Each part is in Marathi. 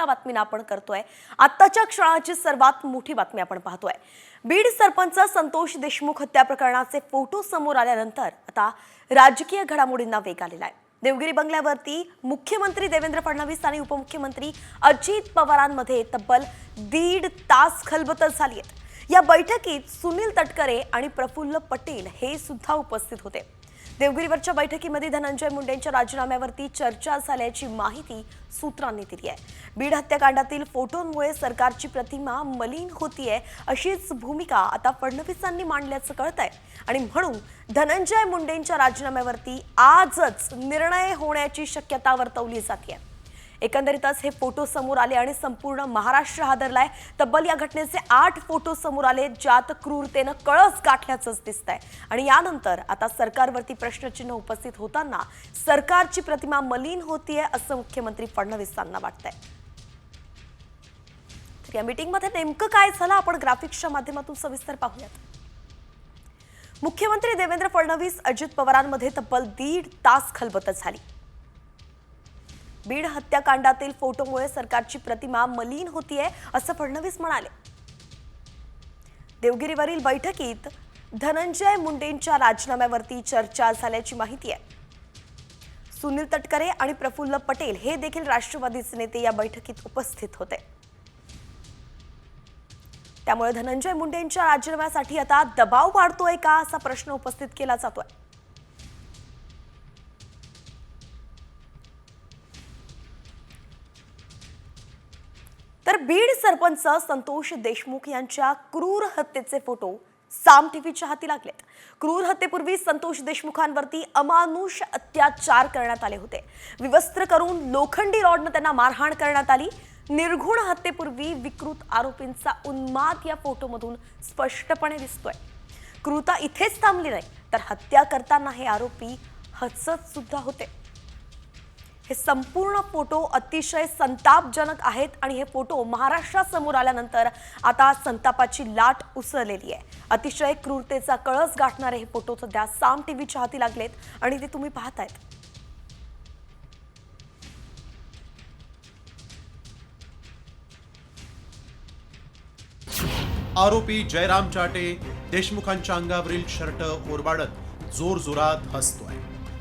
मोठ्या बातमीनं आपण करतोय. आत्ताच्या क्षणाची सर्वात मोठी बातमी आपण पाहतोय. बीड सरपंच संतोष देशमुख हत्या प्रकरणाचे फोटो समोर आल्यानंतर आता राजकीय घडामोडींना वेग आलेला आहे. देवगिरी बंगल्यावरती मुख्यमंत्री देवेंद्र फडणवीस आणि उपमुख्यमंत्री अजित पवारांमध्ये तब्बल दीड तास खलबतल झाली आहे. या बैठकीत सुनील तटकरे आणि प्रफुल्ल पटेल हे सुद्धा उपस्थित होते. देवगिरीवरच्या बैठकीमध्ये धनंजय मुंडेंच्या राजीनाम्यावरती चर्चा झाल्याची माहिती सूत्रांनी दिली आहे. बीड हत्याकांडातील फोटोंमुळे सरकारची प्रतिमा मलिन होतीये अशीच भूमिका आता फडणवीसांनी मांडल्याचं कळत आहे आणि म्हणून धनंजय मुंडेंच्या राजीनाम्यावरती आजच निर्णय होण्याची शक्यता वर्तवली जाते एकंदरीतच हे फोटो समोर आले आणि संपूर्ण महाराष्ट्र हादरलाय. तब्बल या घटनेचे आठ फोटो समोर आले ज्यात क्रूरतेनं कळस गाठल्याचंच दिसतंय. आणि यानंतर आता सरकारवरती प्रश्नचिन्ह उपस्थित होताना सरकारची प्रतिमा मलिन होतीये असं मुख्यमंत्री फडणवीसांना वाटतंय. तर या मीटिंगमध्ये नेमकं काय झालं आपण ग्राफिक्सच्या माध्यमातून सविस्तर पाहूयात. मुख्यमंत्री देवेंद्र फडणवीस अजित पवारांमध्ये तब्बल दीड तास खलबत झाली. बीड हत्याकांडातील फोटोमुळे सरकारची प्रतिमा मलिन होतीये असं फडणवीस म्हणाले. देवगिरीवरील बैठकीत धनंजय मुंडेंच्या राजीनाम्यावरती चर्चा झाल्याची माहिती आहे सुनील तटकरे आणि प्रफुल्ल पटेल हे देखील राष्ट्रवादीचे नेते या बैठकीत उपस्थित होते. त्यामुळे धनंजय मुंडेंच्या राजीनाम्यासाठी आता दबाव वाढतोय का असा प्रश्न उपस्थित केला जातोय. तर बीड सरपंच संतोष देशमुख यांच्या क्रूर हत्येचे फोटो साम टीव्हीच्या हाती लागलेत क्रूर हत्येपूर्वी संतोष देशमुखांवरती अमानुष अत्याचार करण्यात आले होते. विवस्त्र करून लोखंडी रॉडनं त्यांना मारहाण करण्यात आली. निर्घुण हत्येपूर्वी विकृत आरोपींचा उन्माद या फोटोमधून स्पष्टपणे दिसतोय. कृता इथेच थांबली नाही तर हत्या करताना हे आरोपी हसत सुद्धा होते. हे संपूर्ण फोटो अतिशय संतापजनक आहेत आणि हे फोटो महाराष्ट्रासमोर आल्यानंतर आता संतापाची लाट उसळलेली आहे. अतिशय क्रूरतेचा कळस गाठणारे हे फोटो सध्या साम टी व्हीच्या हाती लागलेत आणि ते तुम्ही पाहतायत. आरोपी जयराम चाटे देशमुखांच्या अंगावरील शर्ट ओरबाडत जोरजोरात हसतोय.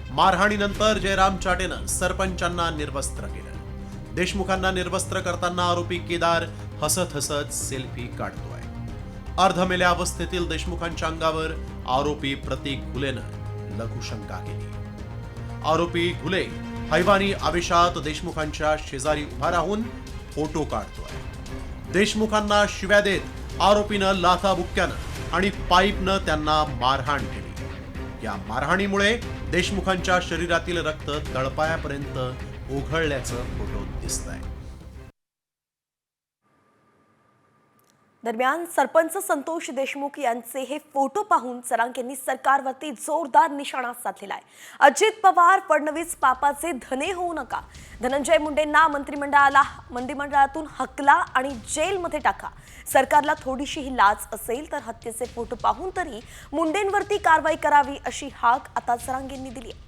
मारहाणीनंतर जयराम चाटेनं सरपंचांना निर्वस्त्र केलं. देशमुखांना निर्वस्त्र करताना आरोपी केदार हसत हसत सेल्फी काढतोय. अर्धमेल्या अवस्थेतील देशमुखांच्या अंगावर आरोपी प्रतीक घुलेनं लघुशंका केली. आरोपी घुले हैवानी आवेशात देशमुखांच्या शेजारी उभा राहून फोटो काढतोय. देशमुखांना शिव्या देत आरोपीनं लाथाबुक्क्यानं आणि पाईपनं त्यांना मारहाण केली. या मारहाणीमुळे देशमुखांच्या शरीरातील रक्त तळपायापर्यंत ओघळल्याचं फोटो दिसत आहे दरम्यान सरपंच संतोष देशमुख यांचे हे फोटो पाहून सरांक यांनी सरकारवरती जोरदार निशाणा साधलेला आहे. अजित पवार फडणवीस पापाचे धने होऊ नका. धनंजय मुंडेंना मंत्रिमंडळाला मंत्रिमंडळातून हकला आणि जेलमध्ये टाका. सरकारला थोडीशी ही लाच असेल तर हत्येचे फोटो पाहून तरी मुंडेंवरती कारवाई करावी अशी हाक आता जरांगेंनी दिली आहे.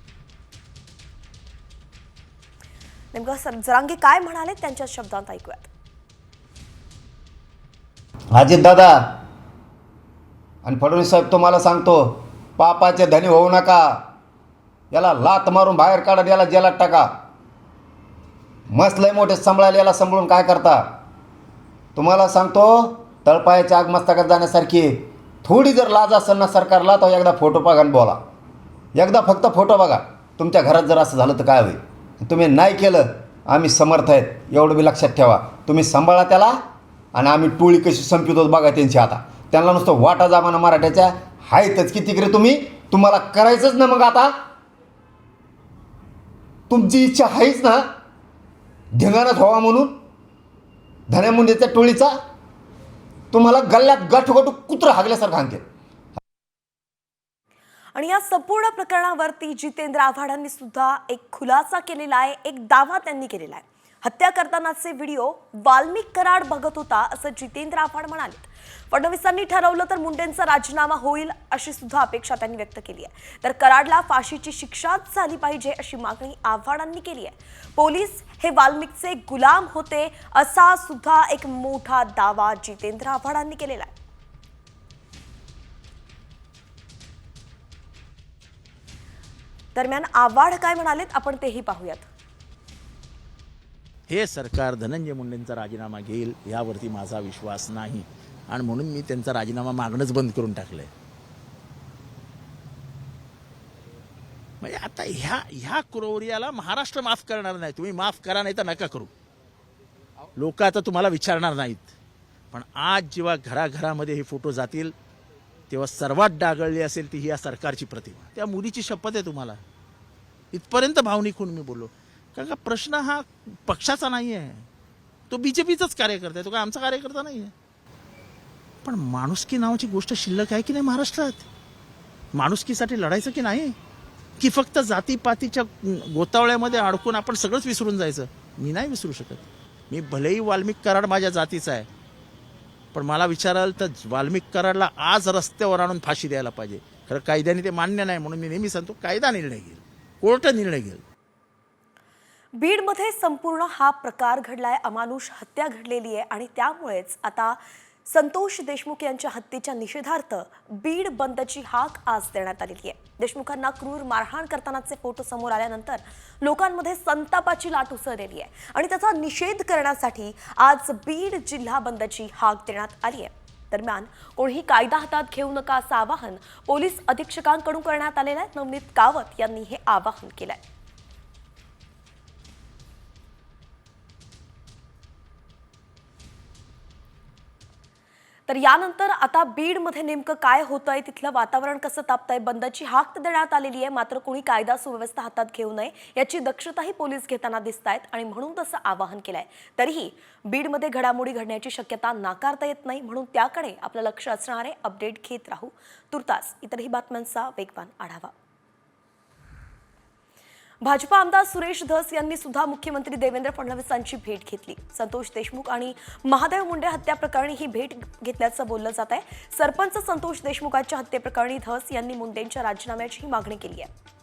नेमकं सर जरांगे काय म्हणाले? त्यांच्या शब्दांत ऐकूयात. अजित दादा. आणि फडणवीस साहेब तुम्हाला सांगतो पापाचे धनी होऊ नका. याला लात मारून बाहेर काढा याला जेलात टाका. मस्त लय मोठे सांभाळायला याला सांभाळून काय करता? तुम्हाला सांगतो तळपायाच्या आग मस्तकात जाण्यासारखी थोडी जर लाज असेल ना सरकारला तर एकदा फोटो बघा आणि बोला. एकदा फक्त फोटो बघा. तुमच्या घरात जर असं झालं तर काय होईल? तुम्ही नाही केलं आम्ही समर्थ आहेत. एवढं बी लक्षात ठेवा. तुम्ही सांभाळा त्याला. आणि आम्ही टोळी कशी संपितो बघा त्यांची आता. त्यांना नुसतं वाटा जामाना मराठ्याच्या आहेतच किती रे तुम्ही? तुम्हाला करायचंच ना मग आता. तुमची इच्छा आहेच ना. धिंगाणच व्हावा म्हणून. धन्या मुंडेच्या टोळीचा. तुम्हाला गल्ल्यात गाठोगाठू कुत्र हागल्यासारखं आणते आणि या संपूर्ण प्रकरणावरती जितेंद्र आव्हाडांनी सुद्धा एक खुलासा केलेला आहे एक दावा त्यांनी केलेला आहे. हत्या करतानाचे व्हिडिओ वाल्मिक कराड बघत होता असं जितेंद्र आव्हाड म्हणाले. फडणवीसांनी ठरवलं तर मुंडेंचा राजीनामा होईल अशी सुद्धा अपेक्षा त्यांनी व्यक्त केली आहे. तर कराडला फाशीची शिक्षाच झाली पाहिजे अशी मागणी आव्हाडांनी केली आहे. पोलीस हे वाल्मिकचे गुलाम होते असा सुद्धा एक मोठा दावा जितेंद्र आव्हाडांनी केलेला आहे. दरम्यान आव्हाड काय म्हणालेत आपण तेही पाहूयात. हे सरकार धनंजय मुंडेंचा राजीनामा घेईल यावरती माझा विश्वास नाही. आणि म्हणून मी त्यांचा राजीनामा मागणंच बंद करून टाकलंय. म्हणजे आता ह्या ह्या क्रोरियाला महाराष्ट्र माफ करणार नाही. तुम्ही माफ करा नाही तर नका करू. लोक आता तुम्हाला विचारणार नाहीत. पण आज जेव्हा घराघरामध्ये हे फोटो जातील तेव्हा सर्वात डागळली असेल ती ही या सरकारची प्रतिमा. त्या मुलीची शपथ आहे तुम्हाला. इथपर्यंत भावनिक होऊन मी बोललो. कारण का प्रश्न हा पक्षाचा नाही आहे तो बी जे पीचाच कार्यकर्ता आहे. तो काय आमचा कार्यकर्ता नाही आहे पण माणुसकी नावाची गोष्ट शिल्लक आहे की नाही महाराष्ट्रात? माणुसकीसाठी लढायचं की नाही? की फक्त जातीपातीच्या गोतावळ्यामध्ये अडकून आपण सगळंच विसरून जायचं? मी नाही विसरू शकत. मी भलेही वाल्मिक कराड माझ्या जातीचा आहे. पण मला विचाराल तर वाल्मिक कराडला आज रस्त्यावर आणून फाशी द्यायला पाहिजे. खरं कायद्याने ते मान्य नाही म्हणून मी नेहमी सांगतो कायदा निर्णय घेईल. कोर्ट निर्णय घेईल. बीडमध्ये संपूर्ण हा प्रकार घडलाय. अमानुष हत्या घडलेली आहे आणि त्यामुळेच आता संतोष देशमुख यांच्या हत्येच्या निषेधार्थ बीड बंदची हाक आज देण्यात आलेली आहे. देशमुखांना क्रूर मारहाण करतानाचे फोटो समोर आल्यानंतर लोकांमध्ये संतापाची लाट उसळलेली आहे आणि त्याचा निषेध करण्यासाठी आज बीड जिल्हा बंदची हाक देण्यात आली आहे. दरम्यान कोणीही कायदा हातात घेऊ नका असं आवाहन पोलीस अधीक्षकांकडून करण्यात आलेलं आहे. नवनीत कावत यांनी हे आवाहन केलंय. तर यानंतर आता बीडमध्ये नेमकं काय होतंय? तिथलं वातावरण कसं तापतंय? बंदची हाक देण्यात आलेली आहे मात्र कोणी कायदा सुव्यवस्था हातात घेऊ नये याची दक्षताही पोलीस घेताना दिसत आहेत आणि म्हणून तसं आवाहन केलंय. तरीही बीडमध्ये घडामोडी घडण्याची शक्यता नाकारता येत नाही म्हणून त्याकडे आपलं लक्ष असणारे अपडेट घेत राहू. तुर्तास इतरही बातम्यांचा वेगवान आढावा. भाजपा आमदार सुरेश धस यांनी सुद्धा मुख्यमंत्री देवेंद्र फडणवीसांची भेट घेतली. संतोष देशमुख आणि महादेव मुंडे हत्या प्रकरणी ही भेट घेतल्याचं बोललं जात आहे सरपंच संतोष देशमुखांच्या हत्येप्रकरणी धस यांनी मुंडेंच्या राजीनाम्याचीही मागणी केली आहे.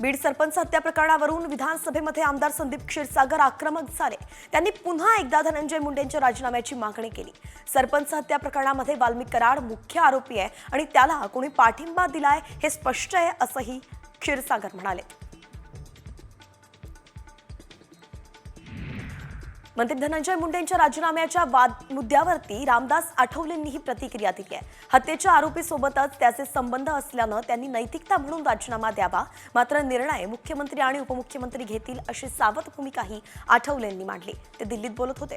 बीड सरपंच हत्या प्रकरणावरून विधानसभेमध्ये आमदार संदीप क्षीरसागर आक्रमक झाले. त्यांनी पुन्हा एकदा धनंजय मुंडेंच्या राजीनाम्याची मागणी केली. सरपंच हत्या प्रकरणामध्ये वाल्मिक कराड मुख्य आरोपी आहे आणि त्याला कोणी पाठिंबा दिलाय हे स्पष्ट आहे असंही क्षीरसागर म्हणाले. मंत्री धनंजय मुंडेंच्या राजीनाम्याच्या वाद मुद्द्यावरती रामदास आठवलेंनीही प्रतिक्रिया दिली आहे. हत्येच्या आरोपीसोबतच त्याचे संबंध असल्यानं त्यांनी नैतिकता म्हणून राजीनामा द्यावा मात्र निर्णय मुख्यमंत्री आणि उपमुख्यमंत्री घेतील अशी सावध भूमिकाही आठवलेंनी मांडली. ते दिल्लीत बोलत होते.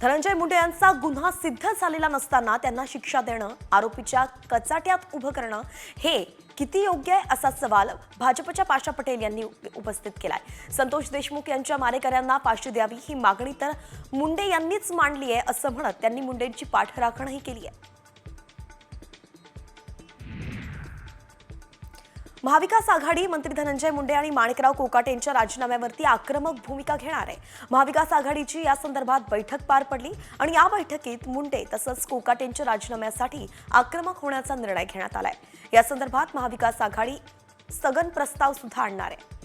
धनंजय मुंडे यांचा गुन्हा सिद्ध झालेला नसताना त्यांना शिक्षा देणं आरोपीच्या कचाट्यात उभं करणं हे किती योग्य आहे असा सवाल भाजपच्या पाशा पटेल यांनी उपस्थित केलाय. संतोष देशमुख यांच्या मारेकऱ्यांना फाशी द्यावी ही मागणी तर मुंडे यांनीच मांडली आहे असं म्हणत त्यांनी मुंडेंची पाठराखणही केली आहे. महाविकास आघाडी मंत्री धनंजय मुंडे आणि माणिकराव कोकाटे यांच्या राजीनाम्यावरती आक्रमक भूमिका घेणार आहे. महाविकास आघाडीची या संदर्भात बैठक पार पडली आणि या बैठकीत मुंडे तसंच कोकाटेंच्या राजीनाम्यासाठी आक्रमक होण्याचा निर्णय घेण्यात आलाय. या संदर्भात महाविकास आघाडी स्थगन प्रस्ताव सुद्धा आणणार आहे.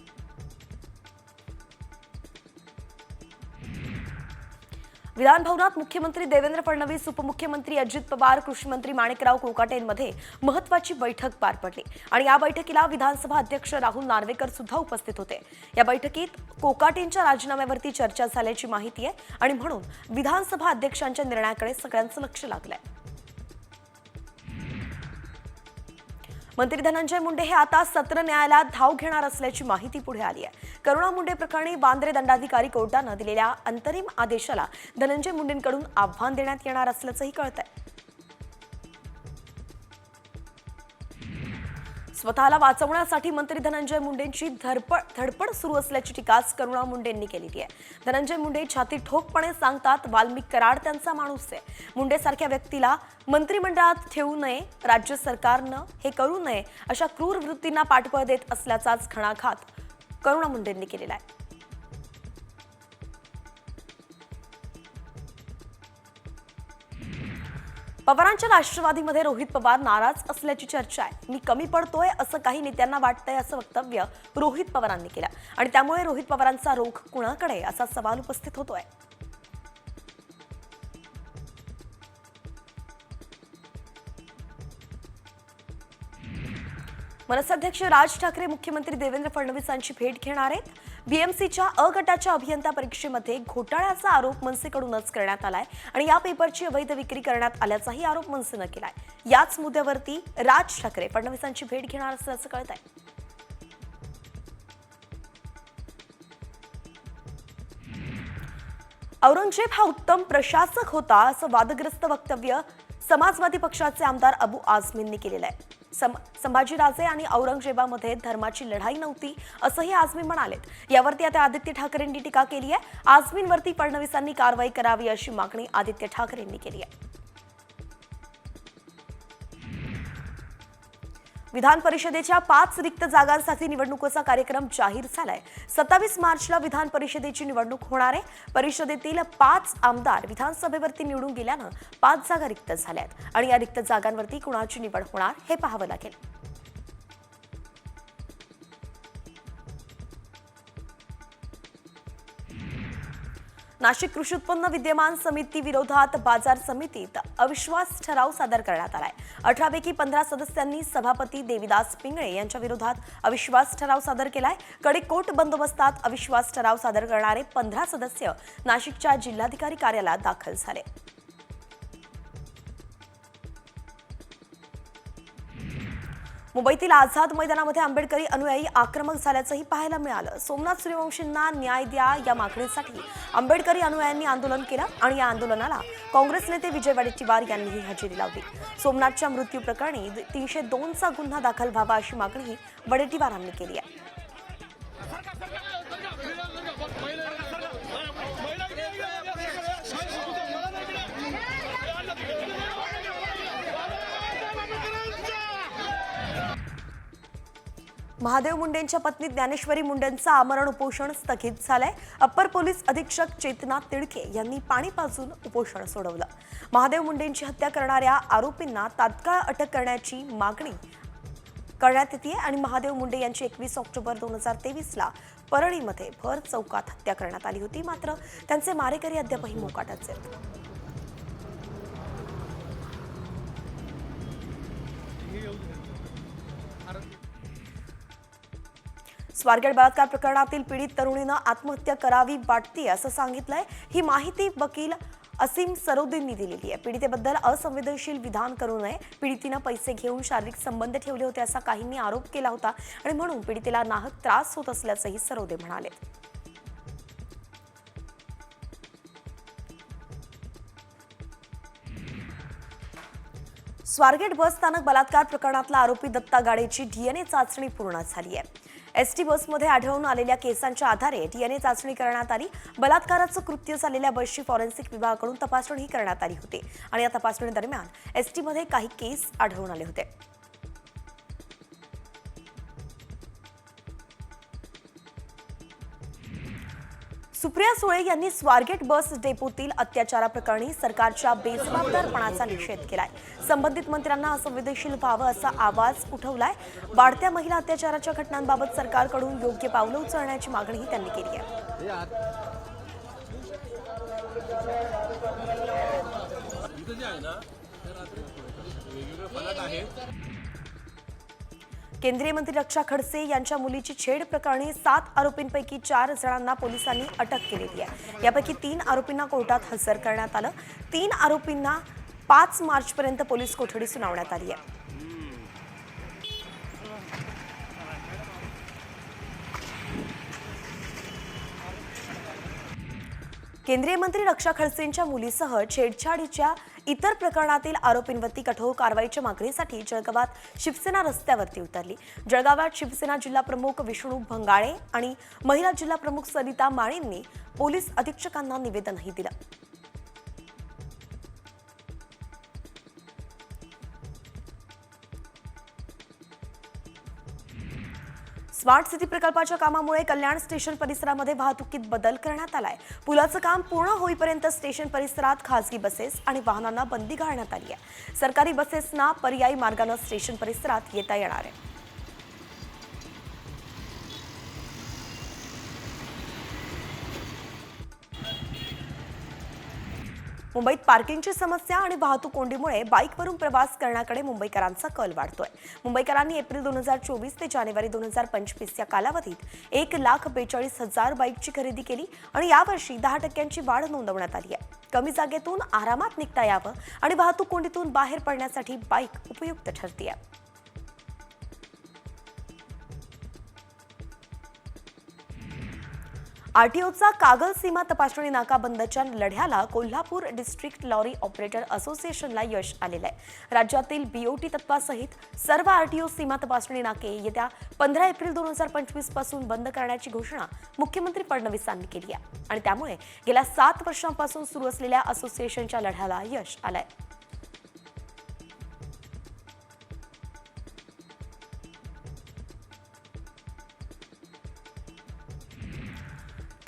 विधानभवनात मुख्यमंत्री देवेंद्र फडणवीस उपमुख्यमंत्री अजित पवार कृषीमंत्री माणिकराव कोकाटेंमध्ये महत्वाची बैठक पार पडली. आणि या बैठकीला विधानसभा अध्यक्ष राहुल नार्वेकर सुद्धा उपस्थित होते. या बैठकीत कोकाटेंच्या राजीनाम्यावरती चर्चा झाल्याची माहिती आहे आणि म्हणून विधानसभा अध्यक्षांच्या निर्णयाकडे सगळ्यांचं लक्ष लागलंय. मंत्री धनंजय मुंडे हे आता सत्र न्यायालयात धाव घेणार असल्याची माहिती पुढे आली आहे. करुणा मुंडे प्रकरणी बांद्रे दंडाधिकारी कोर्टानं दिलेल्या अंतरिम आदेशाला धनंजय मुंडेंकडून आव्हान देण्यात येणार असल्याचंही कळतंय. स्वतःला वाचवण्यासाठी मंत्री धनंजय मुंडेंची धडपड धडपड सुरू असल्याची टीका करुणा मुंडेंनी केलेली आहे. धनंजय मुंडे छाती ठोकपणे सांगतात वाल्मिक कराड त्यांचा माणूस आहे. मुंडेसारख्या व्यक्तीला मंत्रिमंडळात ठेवू नये राज्य सरकारनं हे करू नये अशा क्रूर वृत्तींना पाठबळ देत असल्याचाच खणाखात करुणा मुंडेंनी केलेला आहे. पवारांच्या राष्ट्रवादीमध्ये रोहित पवार नाराज असल्याची चर्चा आहे. मी कमी पडतोय असं काही नेत्यांना वाटतंय असं वक्तव्य रोहित पवारांनी केलं. आणि त्यामुळे रोहित पवारांचा रोख कुणाकडे असा सवाल उपस्थित होतोय. मनसाध्यक्ष राज ठाकरे मुख्यमंत्री देवेंद्र फडणवीसांची भेट घेणार आहेत. बीएमसीच्या अ गटाच्या अभियंता परीक्षेमध्ये घोटाळ्याचा आरोप मनसेकडूनच करण्यात आलाय आणि या पेपरची अवैध विक्री करण्यात आल्याचाही आरोप मनसेनं केलाय. याच मुद्द्यावरती राज ठाकरे फडणवीसांची भेट घेणार असल्याचं कळत आहे औरंगजेब हा उत्तम प्रशासक होता असं वादग्रस्त वक्तव्य समाजवादी पक्षाचे आमदार अबू आझमींनी केलेलं आहे. सम संभाजीराजे आणि औरंगजेबामध्ये धर्माची लढाई नव्हती असंही आझमी म्हणालेत. यावरती आता आदित्य ठाकरेंनी टीका केली आहे. आझमींवरती फडणवीसांनी कारवाई करावी अशी मागणी आदित्य ठाकरेंनी केली आहे. विधान परिषदेच्या पाच रिक्त जागांसाठी निवडणुकीचा कार्यक्रम जाहीर झालाय. सत्तावीस मार्चला विधान परिषदेची निवडणूक होणार आहे. परिषदेतील पाच आमदार विधानसभेवरती निवडून गेल्यानं पाच जागा रिक्त झाल्या आहेत आणि या रिक्त जागांवरती कुणाची निवड होणार हे पाहावं लागेल. नाशिक कृषी उत्पन्न विद्यमान समिती विरोधात बाजार समितीत अविश्वास ठराव सादर करण्यात आलाय. अठरापैकी पंधरा सदस्यांनी सभापती देविदास पिंगळे यांच्या विरोधात अविश्वास ठराव सादर केलाय. कडेकोट बंदोबस्तात अविश्वास ठराव सादर करणारे पंधरा सदस्य नाशिकच्या जिल्हाधिकारी कार्यालयात दाखल झाले. मुंबईतील आझाद मैदानामध्ये आंबेडकरी अनुयायी आक्रमक झाल्याचंही पाहायला मिळालं. सोमनाथ सूर्यवंशींना न्याय द्या या मागणीसाठी आंबेडकरी अनुयायांनी आंदोलन केलं आणि या आंदोलनाला काँग्रेस नेते विजय वडेट्टीवार यांनीही हजेरी लावली. सोमनाथच्या मृत्यू प्रकरणी तीनशे दोनचा गुन्हा दाखल व्हावा अशी मागणीही वडेट्टीवारांनी केली आहे. महादेव मुंडेंच्या पत्नी ज्ञानेश्वरी मुंडेंचं आमरण उपोषण स्थगित झालंय. अप्पर पोलीस अधीक्षक चेतना तिडके यांनी पाणी पाजून उपोषण सोडवलं. महादेव मुंडेंची हत्या करणाऱ्या आरोपींना तात्काळ अटक करण्याची मागणी करण्यात येते आणि महादेव मुंडे यांची एकवीस ऑक्टोबर दोन हजार तेवीसला परळीमध्ये भर चौकात हत्या करण्यात आली होती. मात्र त्यांचे मारेकरी अद्यापही मोकाटाच आहेत. स्वारगेट बलात्कार प्रकरणातील पीडित तरुणीनं आत्महत्या करावी वाटते असं सांगितलंय. ही माहिती वकील असीम सरोदींनी दिलेली आहे. पीडितेबद्दल असंवेदनशील विधान करू नये. पीडितीनं पैसे घेऊन शारीरिक संबंध ठेवले होते असा काहींनी आरोप केला होता आणि म्हणून पीडितेला नाहक त्रास होत असल्याचंही सरोदे म्हणाले. स्वारगेट बस स्थानक बलात्कार प्रकरणातला आरोपी दत्ता गाडेची डीएनए चाचणी पूर्ण झाली आहे. एस टी बसमध्ये आढळून आलेल्या केसांच्या आधारे डीएनए चाचणी करण्यात आली. बलात्काराचं कृत्य झालेल्या बसची फॉरेन्सिक विभागाकडून तपासणीही करण्यात आली होती. आणि या तपासणी दरम्यान एस टीमध्ये काही केस आढळून आले होते. सुप्रिया सुळे यांनी स्वारगेट बस डेपोतील अत्याचाराप्रकरणी सरकारच्या बेजबाबदारपणाचा निषेध केलाय. संबंधित मंत्र्यांना असंवेदनशील व्हावं असा आवाज उठवलाय. वाढत्या महिला अत्याचाराच्या घटनांबाबत सरकारकडून योग्य पावलं उचलण्याची मागणीही त्यांनी केली आहे. केंद्रीय मंत्री रक्षा खडसे यांच्या मुलीची छेड प्रकरणी सात आरोपींपैकी चार जणांना पोलिसांनी अटक केलेली आहे. यापैकी तीन आरोपींना कोर्टात हजर करण्यात आलं. तीन आरोपींना पाच मार्चपर्यंत पोलीस कोठडी सुनावण्यात आली आहे. केंद्रीय मंत्री रक्षा खडसेंच्या मुलीसह छेडछाडीच्या इतर प्रकरणातील आरोपींवरती कठोर कारवाईच्या मागणीसाठी जळगावात शिवसेना रस्त्यावरती उतरली. जळगावात शिवसेना जिल्हा प्रमुख विष्णू भंगाळे आणि महिला जिल्हा प्रमुख सरिता माळेंनी पोलीस अधीक्षकांना निवेदनही दिलं. स्मार्ट सिटी प्रकल्पाच्या कामामुळे कल्याण स्टेशन परिसरामध्ये वाहतुकीत बदल करण्यात आलाय. पुलाचं काम पूर्ण होईपर्यंत स्टेशन परिसरात खासगी बसेस आणि वाहनांना बंदी घालण्यात आली आहे. सरकारी बसेसना पर्यायी मार्गानं स्टेशन परिसरात येता येणार आहे. मुंबईत पार्किंगची समस्या आणि वाहतूक कोंडीमुळे बाईकवरून प्रवास करण्याकडे मुंबईकरांचा कल वाढतोय. मुंबईकरांनी एप्रिल दोन हजार चोवीस ते जानेवारी दोन हजार पंचवीस या कालावधीत एक लाख बेचाळीस हजार बाईकची खरेदी केली आणि यावर्षी दहा टक्क्यांची वाढ नोंदवण्यात आली आहे. कमी जागेतून आरामात निघता यावं आणि वाहतूक कोंडीतून बाहेर पडण्यासाठी बाईक उपयुक्त ठरते आरटीओचा कागल सीमा तपासणी नाका बंदच्या लढ्याला कोल्हापूर डिस्ट्रिक्ट लॉरी ऑपरेटर असोसिएशनला यश आलेलं आहे. राज्यातील बीओटी तत्वासहित सर्व आरटीओ सीमा तपासणी नाके येत्या पंधरा एप्रिल दोन हजार पंचवीसपासून बंद करण्याची घोषणा मुख्यमंत्री फडणवीसांनी केली आहे. आणि त्यामुळे गेल्या सात वर्षांपासून सुरू असलेल्या असोसिएशनच्या लढ्याला यश आलंय.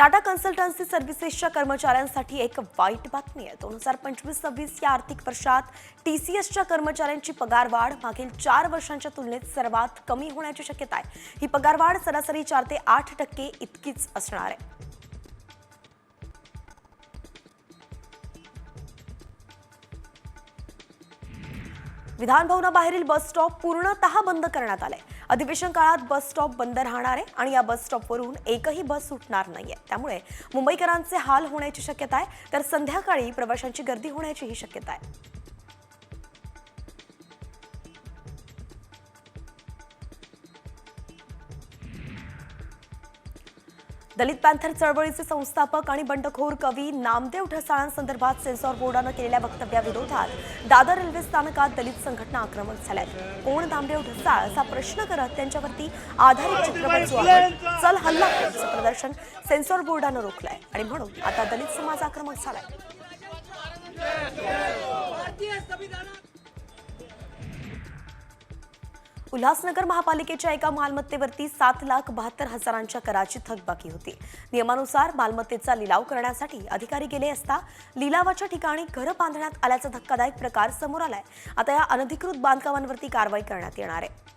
टाटा कन्सल्टन्सी सर्व्हिसेसच्या कर्मचाऱ्यांसाठी एक वाईट बातमी आहे. दोन हजार पंचवीस सव्वीस या आर्थिक वर्षात टी सी एसच्या कर्मचाऱ्यांची पगारवाढ मागील चार वर्षांच्या तुलनेत सर्वात कमी होण्याची शक्यता आहे. ही पगारवाढ सरासरी चार ते आठ टक्के इतकीच असणार आहे. विधानभवनाबाहेरील बस स्टॉप पूर्णतः बंद करण्यात आलाय. अधिवेशन काळात बस स्टॉप बंद राहणार आहे आणि या बस स्टॉपवरून एकही बस सुटणार नाहीये. त्यामुळे मुंबईकरांचे हाल होण्याची शक्यता आहे तर संध्याकाळी प्रवाशांची गर्दी होण्याचीही शक्यता आहे. दलित पॅन्थर चळवळीचे संस्थापक आणि बंडखोर कवी नामदेव ढसाळांसंदर्भात सेन्सॉर बोर्डानं केलेल्या वक्तव्याविरोधात दादर रेल्वे स्थानकात दलित संघटना आक्रमक झाल्या कोण नामदेव ढसाळ असा प्रश्न करत त्यांच्यावरती आधारित चित्रपट जो चल हल्ला प्रदर्शन सेन्सॉर बोर्डानं रोखलंय. आणि म्हणून आता दलित समाज आक्रमक झालाय. उल्हासनगर महापालिकेच्या एका मालमत्तेवरती सात लाख बहात्तर हजारांच्या कराची थकबाकी होती. नियमानुसार मालमत्तेचा लिलाव करण्यासाठी अधिकारी गेले असता लिलावाच्या ठिकाणी घरं बांधण्यात आल्याचा धक्कादायक प्रकार समोर आलाय. आता या अनधिकृत बांधकामांवरती कारवाई करण्यात येणार आहे.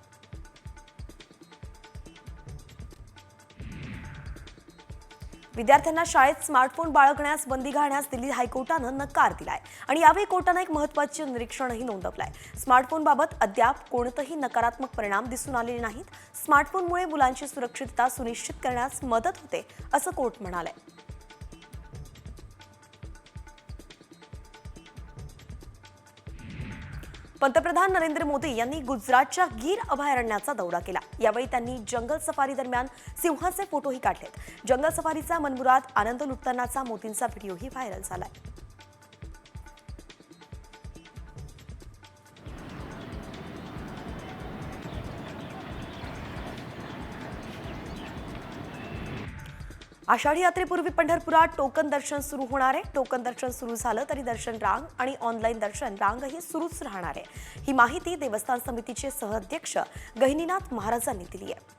विद्यार्थ्यांना शाळेत स्मार्टफोन बाळगण्यास बंदी घालण्यास दिल्ली हायकोर्टानं नकार दिलाय. आणि यावेळी कोर्टानं एक महत्त्वाचे निरीक्षणही नोंदवलंय. स्मार्टफोनबाबत अद्याप कोणतंही नकारात्मक परिणाम दिसून आलेले नाहीत. स्मार्टफोनमुळे मुलांची सुरक्षितता सुनिश्चित करण्यास मदत होते असं कोर्ट म्हणालंय पंतप्रधान नरेंद्र मोदी यांनी गुजरातच्या गीर अभयारण्याचा दौरा केला. यावेळी त्यांनी जंगल सफारी दरम्यान सिंहाचे फोटोही काढलेत. जंगल सफारीचा मनमुराद आनंद लुटतानाचा मोदींचा व्हिडिओही व्हायरल झालाय. आषाढी यात्रेपूर्वी पंढरपुरात टोकन दर्शन सुरू होणार आहे. टोकन दर्शन सुरू झालं तरी दर्शन रांग आणि ऑनलाईन दर्शन रांगही सुरूच राहणार आहे. ही माहिती देवस्थान समितीचे सहअध्यक्ष गहिनीनाथ महाराजांनी दिली आहे.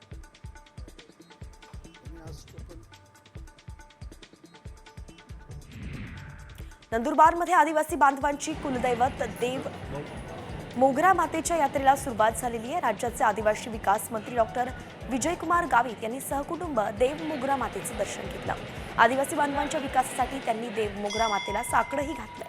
नंदुरबारमध्ये आदिवासी बांधवांची कुलदैवत देव मोगरा मातेच्या यात्रेला सुरुवात झालेली आहे. राज्याचे आदिवासी विकास मंत्री डॉक्टर विजयकुमार गावित यांनी सहकुटुंब देव मोगरा मातेचं दर्शन घेतलं. आदिवासी बांधवांच्या विकासासाठी त्यांनी देव मोगरा मातेला साकडंही घातलं.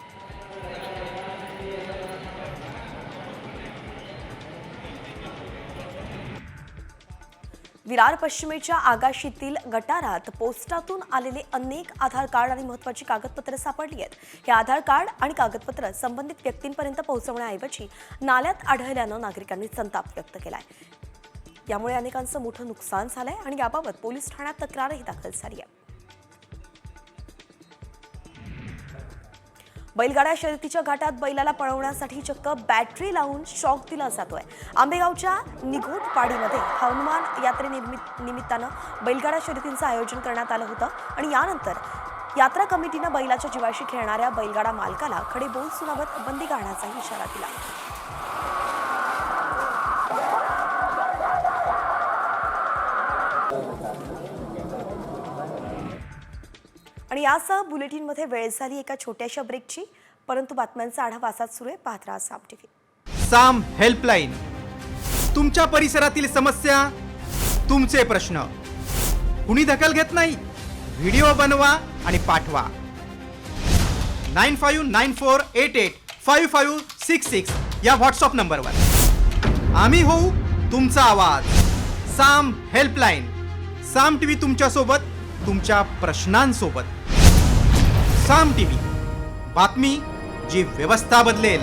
विरार पश्चिमेच्या आगाशीतील गटारात पोस्टातून आलेले अनेक आधार कार्ड आणि महत्वाची कागदपत्रं सापडली आहेत. हे आधार कार्ड आणि कागदपत्र संबंधित व्यक्तींपर्यंत पोहोचवण्याऐवजी नाल्यात आढळल्यानं नागरिकांनी संताप व्यक्त केला आहे यामुळे अनेकांचं मोठं नुकसान झालंय आणि याबाबत पोलीस ठाण्यात तक्रारही दाखल झाली आहे. बैलगाड्या शर्यतीच्या घाटात बैलाला पळवण्यासाठी चक्क बॅटरी लावून शॉक दिला जातोय. आंबेगावच्या निघोट पाडीमध्ये हनुमान यात्रेनिमित्त निमित्तानं बैलगाडा शर्यतींचं आयोजन करण्यात आलं होतं आणि यानंतर यात्रा कमिटीनं बैलाच्या जीवाशी खेळणाऱ्या बैलगाडा मालकाला खडे बोल सुनावत बंदी घालण्याचा इशारा दिला. आणि यासह बुलेटिनमध्ये वेळ झाली एका छोट्याशा ब्रेकची परंतु बातम्यांचा आढावा असाच सुरू आहे पाहत राहा साम टीव्ही. साम हेल्पलाईन. तुमच्या परिसरातील समस्या तुमचे प्रश्न. कुणी दखल घेत नाही? व्हिडिओ बनवा आणि पाठवा. Nine five nine four eight eight five five six six या व्हॉट्सअप नंबरवर. आम्ही होऊ तुमचा आवाज. Saam helpline. Saam T V तुमच्यासोबत तुमच्या प्रश्नांसोबत. साम टी व्ही बातमी जी व्यवस्था बदलेल.